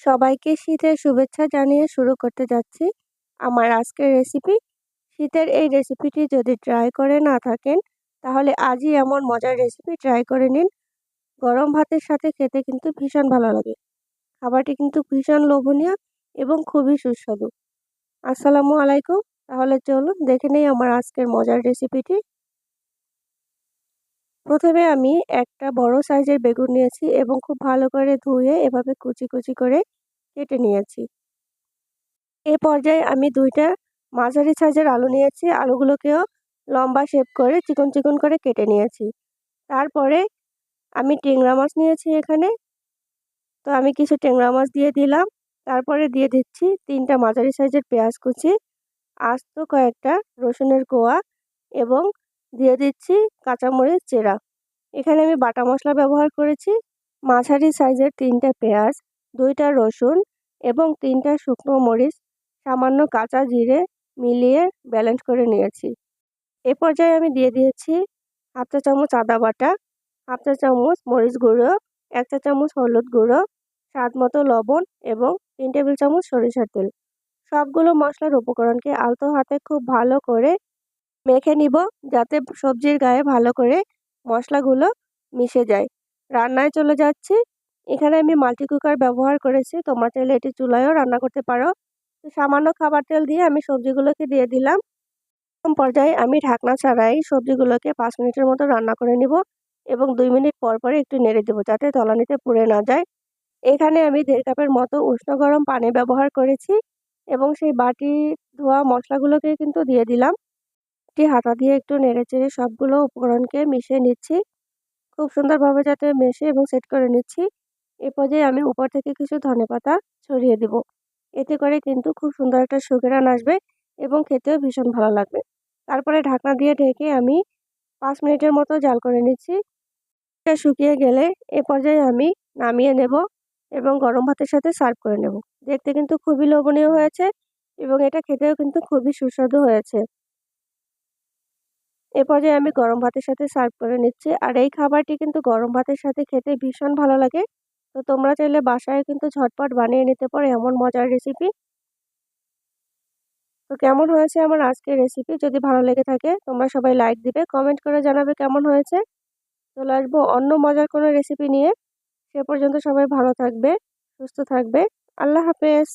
সবাইকে শীতের শুভেচ্ছা জানিয়ে শুরু করতে যাচ্ছি। আমার আজকের রেসিপি শীতের এই রেসিপিটি যদি ট্রাই করে না থাকেন, তাহলে আজই এমন মজার রেসিপি ট্রাই করে নিন। গরম ভাতের সাথে খেতে কিন্তু ভীষণ ভালো লাগে। খাবারটি কিন্তু ভীষণ লোভনীয় এবং খুবই সুস্বাদু। আসসালামু আলাইকুম, তাহলে চলুন দেখে নেই আমার আজকের মজার রেসিপিটি প্রথমে আমি একটা বড় সাইজের বেগুন নিয়েছি এবং খুব ভালো করে ধুয়ে এভাবে কুচি কুচি করে কেটে নিয়েছি। এ পর্যায়ে আমি দুইটা মাঝারি সাইজের আলু নিয়েছি। আলুগুলোকেও লম্বা শেপ করে চিকন চিকন করে কেটে নিয়েছি। তারপরে আমি টেংরা মাছ নিয়েছি এখানে। তো আমি কিছু টেংরা মাছ দিয়ে দিলাম। তারপরে দিয়ে দিচ্ছি তিনটা মাঝারি সাইজের পেঁয়াজ কুচি, আস্ত কয়েকটা রসুনের কোয়া এবং দিয়ে দিচ্ছি কাঁচামরিচ চেরা এখানে আমি বাটা মশলা ব্যবহার করেছি। মাঝারি সাইজের তিনটা পেঁয়াজ, দুইটা রসুন এবং তিনটা শুকনো মরিচ, সামান্য কাঁচা জিরে মিলিয়ে ব্যালেন্স করে নিয়েছি। এ পর্যায়ে আমি দিয়ে দিয়েছি হাফ চা চামচ আদা বাটা, হাফ চা চামচ মরিচ গুঁড়ো, এক চা চামচ হলুদ গুঁড়ো, স্বাদ মতো লবণ এবং তিন টেবিল চামচ সরিষার তেল। সবগুলো মশলার উপকরণকে আলতো হাতে খুব ভালো করে মেখে নিব যাতে সবজির গায়ে ভালো করে মশলাগুলো মিশে যায়। রান্নায় চলে যাচ্ছি। এখানে আমি মাল্টি কুকার ব্যবহার করেছি। তোমরা চাইলে এটি চুলায়ও রান্না করতে পারো। সামান্য খাবার তেল দিয়ে আমি সবজিগুলোকে দিয়ে দিলাম। প্রথম পর্যায়ে আমি ঢাকনা ছাড়াই সবজিগুলোকে পাঁচ মিনিটের মতো রান্না করে নিব এবং দুই মিনিট পর পরে একটু নেড়ে দেবো যাতে তলানিতে পুড়ে না যায়। এখানে আমি দেড় কাপের মতো উষ্ণ গরম পানি ব্যবহার করেছি এবং সেই বাটি ধোয়া মশলাগুলোকে কিন্তু দিয়ে দিলাম। একটি হাতা দিয়ে একটু নেড়ে চেড়ে সবগুলো উপকরণকে মিশিয়ে নিচ্ছি। খুব সুন্দরভাবে যাতে মেশে এবং সেট করে নিচ্ছি। এ পর্যায়ে আমি উপর থেকে কিছু ধনে পাতা ছড়িয়ে দেব। এতে করে কিন্তু খুব সুন্দর একটা সুগেরান আসবে এবং খেতেও ভীষণ ভালো লাগবে। তারপরে ঢাকনা দিয়ে ঢেকে আমি পাঁচ মিনিটের মতো জাল করে নিচ্ছি। এটা শুকিয়ে গেলে এ পর্যায়ে আমি নামিয়ে নেব এবং গরম ভাতের সাথে সার্ভ করে নেব। দেখতে কিন্তু খুবই লোভনীয় হয়েছে এবং এটা খেতেও কিন্তু খুবই সুস্বাদু হয়েছে। এ পর্যায়ে আমি গরম ভাতের সাথে সার্ভ করে নিচ্ছি। আর এই খাবারটি কিন্তু গরম ভাতের সাথে খেতে ভীষণ ভালো লাগে। তো তোমরা চাইলে বাসায় কিন্তু ঝটপট বানিয়ে নিতে পারো এমন মজার রেসিপি তো কেমন হয়েছে আমার আজকের রেসিপি যদি ভালো লেগে থাকে, তোমরা সবাই লাইক দিবে কমেন্ট করে জানাবে কেমন হয়েছে। চলে আসব অন্য মজার কোনো রেসিপি নিয়ে। সে পর্যন্ত সবাই ভালো থাকবে, সুস্থ থাকবে। আল্লাহ হাফেজ।